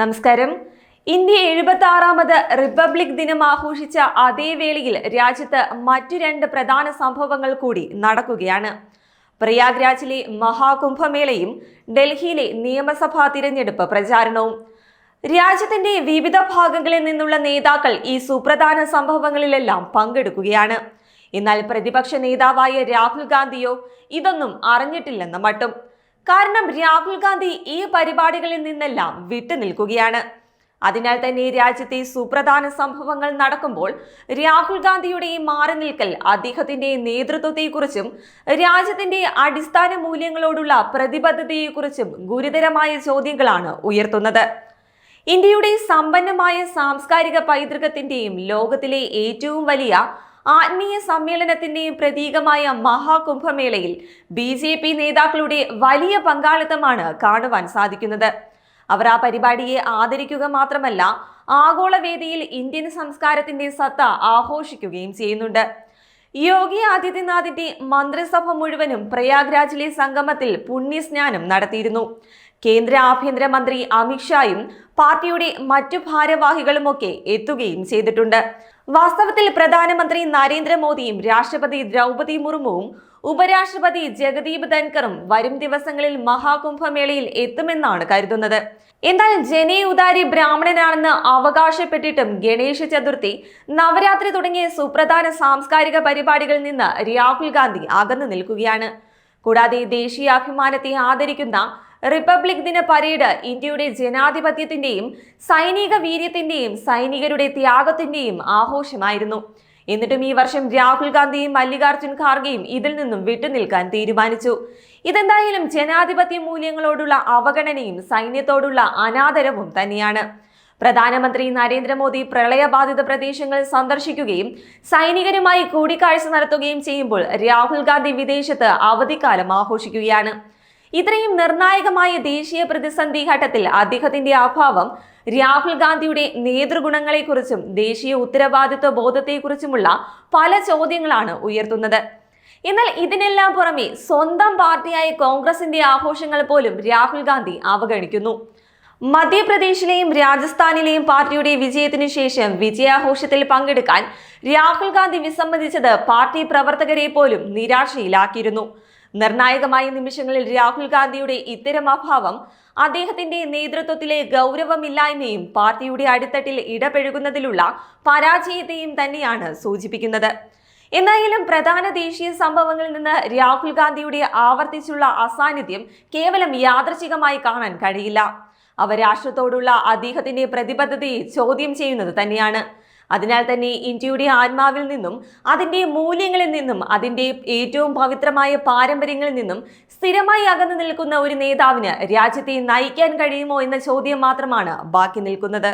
നമസ്കാരം. ഇന്ത്യ എഴുപത്തി ആറാമത് റിപ്പബ്ലിക് ദിനം ആഘോഷിച്ച അതേ വേളയിൽ രാജ്യത്ത് മറ്റു രണ്ട് പ്രധാന സംഭവങ്ങൾ കൂടി നടക്കുകയാണ്. പ്രയാഗ്രാജിലെ മഹാകുംഭമേളയും ഡൽഹിയിലെ നിയമസഭാ തിരഞ്ഞെടുപ്പ് പ്രചാരണവും. രാജ്യത്തിന്റെ വിവിധ ഭാഗങ്ങളിൽ നിന്നുള്ള നേതാക്കൾ ഈ സുപ്രധാന സംഭവങ്ങളിലെല്ലാം പങ്കെടുക്കുകയാണ്. എന്നാൽ പ്രതിപക്ഷ നേതാവായ രാഹുൽ ഗാന്ധിയോ ഇതൊന്നും അറിഞ്ഞിട്ടില്ലെന്ന് മട്ടും. കാരണം രാഹുൽ ഗാന്ധി ഈ പരിപാടികളിൽ നിന്നെല്ലാം വിട്ടുനിൽക്കുകയാണ് അതിനാൽ തന്നെ രാജ്യത്തെ സുപ്രധാന സംഭവങ്ങൾ നടക്കുമ്പോൾ രാഹുൽ ഗാന്ധിയുടെ ഈ മാറി നിൽക്കൽ അദ്ദേഹത്തിന്റെ നേതൃത്വത്തെക്കുറിച്ചും രാജ്യത്തിന്റെ അടിസ്ഥാന മൂല്യങ്ങളോടുള്ള പ്രതിബദ്ധതയെക്കുറിച്ചും ഗുരുതരമായ ചോദ്യങ്ങളാണ് ഉയർത്തുന്നത്. ഇന്ത്യയുടെ സമ്പന്നമായ സാംസ്കാരിക പൈതൃകത്തിന്റെയും ലോകത്തിലെ ഏറ്റവും വലിയ ആത്മീയ സമ്മേളനത്തിന്റെയും പ്രതീകമായ മഹാകുംഭമേളയിൽ ബി ജെ പി നേതാക്കളുടെ വലിയ പങ്കാളിത്തമാണ് കാണുവാൻ സാധിക്കുന്നത്. അവർ ആ പരിപാടിയെ ആദരിക്കുക മാത്രമല്ല ആഗോളവേദിയിൽ ഇന്ത്യൻ സംസ്കാരത്തിന്റെ സത്ത ആഘോഷിക്കുകയും ചെയ്യുന്നുണ്ട്. യോഗി ആദിത്യനാഥിന്റെ മന്ത്രിസഭ മുഴുവനും പ്രയാഗ്രാജിലെ സംഗമത്തിൽ പുണ്യസ്നാനം നടത്തിയിരുന്നു. കേന്ദ്ര ആഭ്യന്തരമന്ത്രി അമിത്ഷായും പാർട്ടിയുടെ മറ്റു ഭാരവാഹികളുമൊക്കെ എത്തുകയും ചെയ്തിട്ടുണ്ട്. വാസ്തവത്തിൽ പ്രധാനമന്ത്രി നരേന്ദ്രമോദിയും രാഷ്ട്രപതി ദ്രൗപതി മുർമുവും ഉപരാഷ്ട്രപതി ജഗദീപ് ധൻകറും വരും ദിവസങ്ങളിൽ മഹാകുംഭമേളയിൽ എത്തുമെന്നാണ് കരുതുന്നത്. എന്നാൽ ജനേ ഉദാരി ബ്രാഹ്മണനാണെന്ന് അവകാശപ്പെട്ടിട്ടും ഗണേശ ചതുർത്ഥി നവരാത്രി തുടങ്ങിയ സുപ്രധാന സാംസ്കാരിക പരിപാടികളിൽ നിന്ന് രാഹുൽ ഗാന്ധി അകന്നു നിൽക്കുകയാണ്. കൂടാതെ ദേശീയാഭിമാനത്തെ ആദരിക്കുന്ന റിപ്പബ്ലിക് ദിന പരേഡ് ഇന്ത്യയുടെ ജനാധിപത്യത്തിന്റെയും സൈനിക വീര്യത്തിന്റെയും സൈനികരുടെ ത്യാഗത്തിന്റെയും ആഘോഷമായിരുന്നു. എന്നിട്ടും ഈ വർഷം രാഹുൽ ഗാന്ധിയും മല്ലികാർജുൻ ഖാർഗെയും ഇതിൽ നിന്നും വിട്ടുനിൽക്കാൻ തീരുമാനിച്ചു. ഇതെന്തായാലും ജനാധിപത്യ മൂല്യങ്ങളോടുള്ള അവഗണനയും സൈന്യത്തോടുള്ള അനാദരവും തന്നെയാണ്. പ്രധാനമന്ത്രി നരേന്ദ്രമോദി പ്രളയബാധിത പ്രദേശങ്ങൾ സന്ദർശിക്കുകയും സൈനികരുമായി കൂടിക്കാഴ്ച നടത്തുകയും ചെയ്യുമ്പോൾ രാഹുൽ ഗാന്ധി വിദേശത്ത് അവധിക്കാലം ആഘോഷിക്കുകയാണ്. ഇത്രയും നിർണായകമായ ദേശീയ പ്രതിസന്ധി ഘട്ടത്തിൽ അദ്ദേഹത്തിന്റെ അഭാവം രാഹുൽ ഗാന്ധിയുടെ നേതൃഗുണങ്ങളെക്കുറിച്ചും ദേശീയ ഉത്തരവാദിത്വ ബോധത്തെക്കുറിച്ചുമുള്ള പല ചോദ്യങ്ങളാണ് ഉയർത്തുന്നത്. എന്നാൽ ഇതിനെല്ലാം പുറമെ സ്വന്തം പാർട്ടിയായ കോൺഗ്രസിന്റെ ആഘോഷങ്ങൾ പോലും രാഹുൽ ഗാന്ധി അവഗണിക്കുന്നു. മധ്യപ്രദേശിലെയും രാജസ്ഥാനിലെയും പാർട്ടിയുടെ വിജയത്തിനു ശേഷം വിജയാഘോഷത്തിൽ പങ്കെടുക്കാൻ രാഹുൽ ഗാന്ധി വിസമ്മതിച്ചത് പാർട്ടി പ്രവർത്തകരെ പോലും നിരാശയിലാക്കിയിരുന്നു. നിർണായകമായ നിമിഷങ്ങളിൽ രാഹുൽ ഗാന്ധിയുടെ ഇത്തരം അഭാവം അദ്ദേഹത്തിന്റെ നേതൃത്വത്തിലെ ഗൗരവമില്ലായ്മയും പാർട്ടിയുടെ അടിത്തട്ടിൽ ഇടപെഴുകുന്നതിലുള്ള പരാജയത്തെയും തന്നെയാണ് സൂചിപ്പിക്കുന്നത്. എന്തായാലും പ്രധാന ദേശീയ സംഭവങ്ങളിൽ നിന്ന് രാഹുൽ ഗാന്ധിയുടെ ആവർത്തിച്ചുള്ള അസാന്നിധ്യം കേവലം യാദൃച്ഛികമായി കാണാൻ കഴിയില്ല. അവ രാഷ്ട്രത്തോടുള്ള അദ്ദേഹത്തിന്റെ പ്രതിബദ്ധതയെ ചോദ്യം ചെയ്യുന്നത് തന്നെയാണ്. അതിനാൽ തന്നെ ഇന്ത്യയുടെ ആത്മാവിൽ നിന്നും അതിന്റെ മൂല്യങ്ങളിൽ നിന്നും അതിന്റെ ഏറ്റവും പവിത്രമായ പാരമ്പര്യങ്ങളിൽ നിന്നും സ്ഥിരമായി അകന്നു നിൽക്കുന്ന ഒരു നേതാവിന് രാജ്യത്തെ നയിക്കാൻ കഴിയുമോ എന്ന ചോദ്യം മാത്രമാണ് ബാക്കി നിൽക്കുന്നത്.